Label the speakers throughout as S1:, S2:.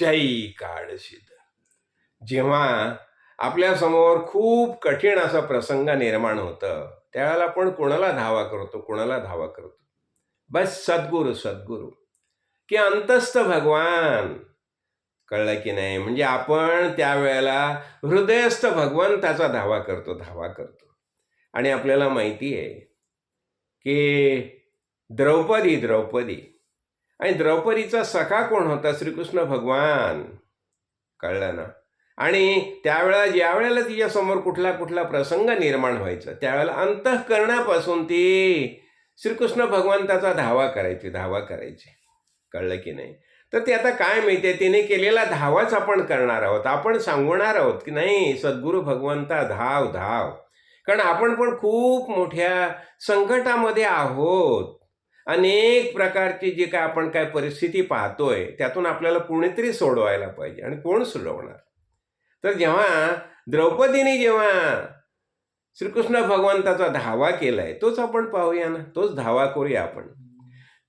S1: जय काळशीद जेव्हा आपल्यासमोर खूप कठीण असा प्रसंग निर्माण होतं त्यावेळेला आपण कोणाला धावा करतो कोणाला धावा करतो? बस सद्गुरू सद्गुरू. की अंतस्थ भगवान. कळलं की नाही? म्हणजे आपण त्यावेळेला हृदयस्थ भगवंताचा धावा करतो धावा करतो. आणि आपल्याला माहिती आहे की द्रौपदी द्रौपदी आणि द्रौपदीचा सखा कोण होता? श्रीकृष्ण भगवान. कळलं ना? आणि त्यावेळेला ज्यावेळेला तिच्यासमोर कुठला कुठला प्रसंग निर्माण व्हायचा त्यावेळेला अंतःकरणापासून ती श्रीकृष्ण भगवंताचा धावा करायची धावा करायची. कळलं की नाही? तर ते आता काय मिळते तिने केलेला धावाच आपण करणार आहोत. आपण सांगणार आहोत की नाही सद्गुरू भगवंता धाव धाव. कारण आपण पण खूप मोठ्या संकटामध्ये आहोत. अनेक प्रकारची जी काय आपण काय परिस्थिती पाहतोय त्यातून आपल्याला कोणीतरी सोडवायला पाहिजे आणि कोण सोडवणार? तर जेव्हा द्रौपदीने जेव्हा श्रीकृष्ण भगवंताचा धावा केलाय तोच आपण पाहूया ना तोच धावा करूया आपण.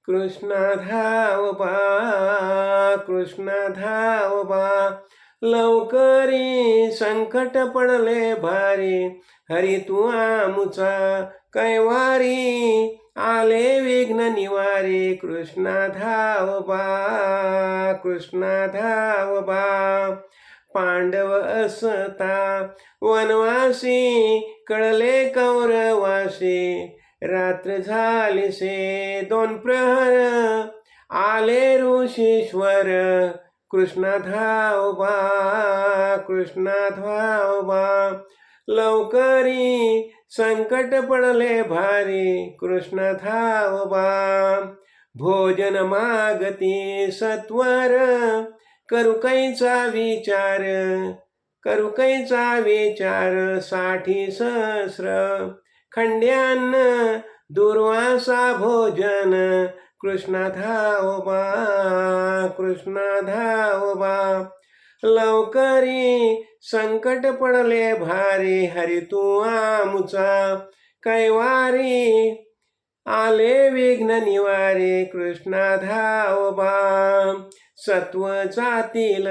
S1: कृष्ण धाव बा कृष्ण धाव बा लवकरी संकट पडले भारी हरी तू आमुचा कैवारी आले विघ्न निवारे कृष्णा धाव बा कृष्णा धाव बा. पांडव असता वनवासी कळले कौरवासी रात्र झालीसे दोन प्रहर आले ऋषीश्वर. कृष्णा धाव बा कृष्णा धाव बा. लवकरी संकट पडले भारी. कृष्ण धाव बा. भोजन मागती सत्वर. करू कैचा विचार. करू कैचा विचारसाठी सहस्र. खंड्यान्न दुर्वासा भोजन. कृष्ण धाव बा. कृष्ण धाव बा. लवकरी संकट पडले भारी हरी तू आमुचा. कैवारी आले विघ्न निवारे कृष्णा धाव बा. सत्व जातील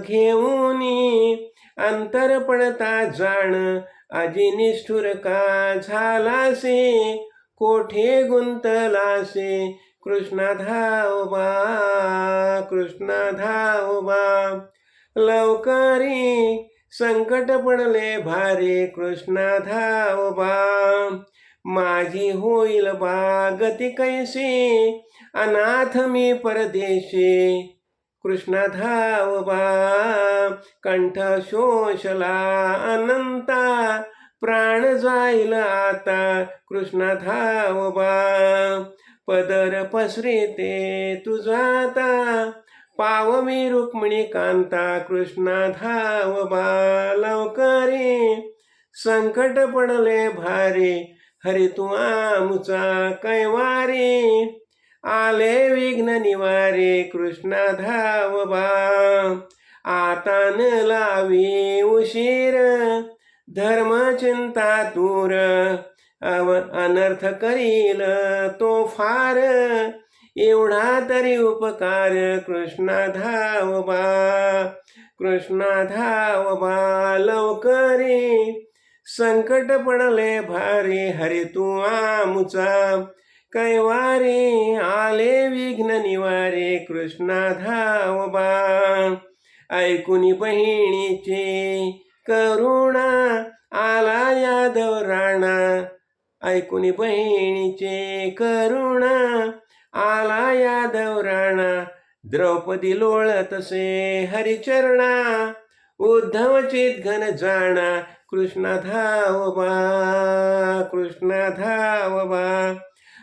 S1: घेऊनी अंतर पडता जाण. आजी निष्ठुर का झालासे? कोठे गुंतलासे? कृष्णा धाव बा धावबा धाव बा. लवकरी संकट पडले भारी कृष्णा धाव बा. माझी होईल बा गती कैसी? अनाथ मी परदेशी. कृष्णा धाव बा. कंठ शोषला अनंता. प्राण जाईल आता कृष्णा धाव बा. पदर पसरिते तुझा आता. पाव मी रुक्मिणी कांता कृष्णा धाव बा लवकरी संकट पडले भारी हरी तू आमचा कैवारी. आले विघ्न निवारे कृष्णा धाव बा. आता न लावी उशीर धर्म चिंता दूर. अव अनर्थ करील तो फार. एवढा तरी उपकार कृष्णा धाव बा. कृष्णा धाव बा लवकरी. संकट पडले भारी हरी तू आमुचा. कैवारी आले विघ्न निवारे कृष्णा धाव बा. ऐकुनी बहिणीचे करुणा आला यादव राणा. ऐकुनी बहिणीचे करुणा आला यादव राणा द्रौपदी लोळतसे हरिचरणा उद्धवचित घन जाणा कृष्णा धाव बा कृष्णा धाव बा.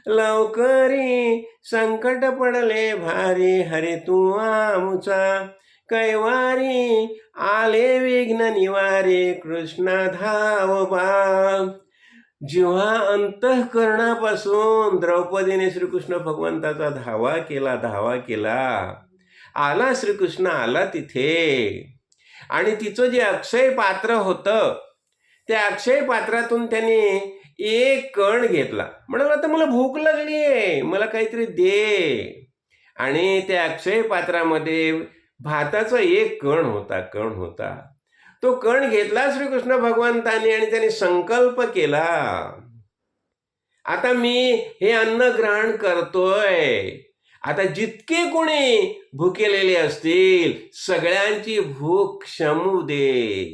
S1: लवकरी संकट पडले भारी हरे तू आमुचा. कैवारी आले विघ्न निवारे कृष्णा धाव बा. जेव्हा अंतःकरणापासून द्रौपदीने श्रीकृष्ण भगवंताचा धावा केला धावा केला आला श्रीकृष्ण आला तिथे. आणि तिचं जे अक्षय पात्र होतं त्या अक्षय पात्रातून त्याने एक कण घेतला. म्हणाला आता मला भूक लागली आहे मला काहीतरी दे. आणि त्या अक्षय पात्रामध्ये भाताचा एक कण होता कण होता. तो कण घेतला श्रीकृष्ण भगवंताने आणि त्याने संकल्प केला. आता मी हे अन्न ग्रहण करतोय. आता जितके कोणी भुकेलेले असतील सगळ्यांची भूक शमू दे.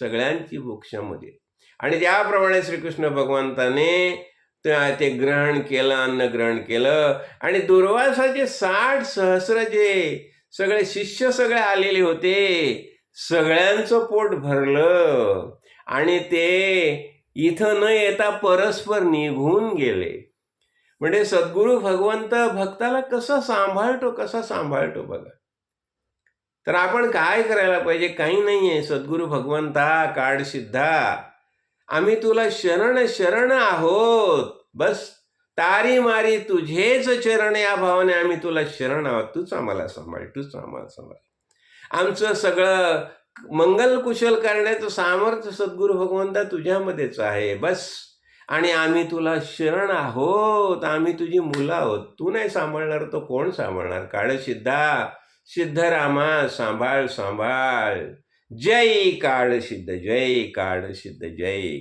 S1: सगळ्यांची भूक शमू दे. आणि त्याप्रमाणे श्रीकृष्ण भगवंताने त्या- ते ग्रहण केलं अन्न ग्रहण केलं आणि दुर्वासाचे साठ सहस्र जे सगळे शिष्य सगळे आलेले होते सगळ्यांचं पोट भरलं. आणि ते इथं न येता परस्पर निघून गेले. म्हणजे सद्गुरू भगवंत भक्ताला कसं सांभाळतो कसा सांभाळतो बघा. तर आपण काय करायला पाहिजे? काही नाही आहे सद्गुरू भगवंता काळ सिद्धा. आम्ही तुला शरण शरण आहोत. बस. तारी मारी तुझेच चरण या भावाने आम्ही तुला शरण आहोत. तूच आम्हाला सांभाळ तूच आम्हाला सांभाळ. आमचं सगळं मंगल कुशल करण्याचं सामर्थ्य सद्गुरू भगवंता तुझ्यामध्येच आहे बस. आणि आम्ही तुला शरण आहोत आम्ही तुझी मुलं आहोत. तू नाही सांभाळणार तो कोण सांभाळणार? काळ सिद्धा. सिद्धरामा सांभाळ सांभाळ. जय काळ सिद्ध जय काळ सिद्ध जय.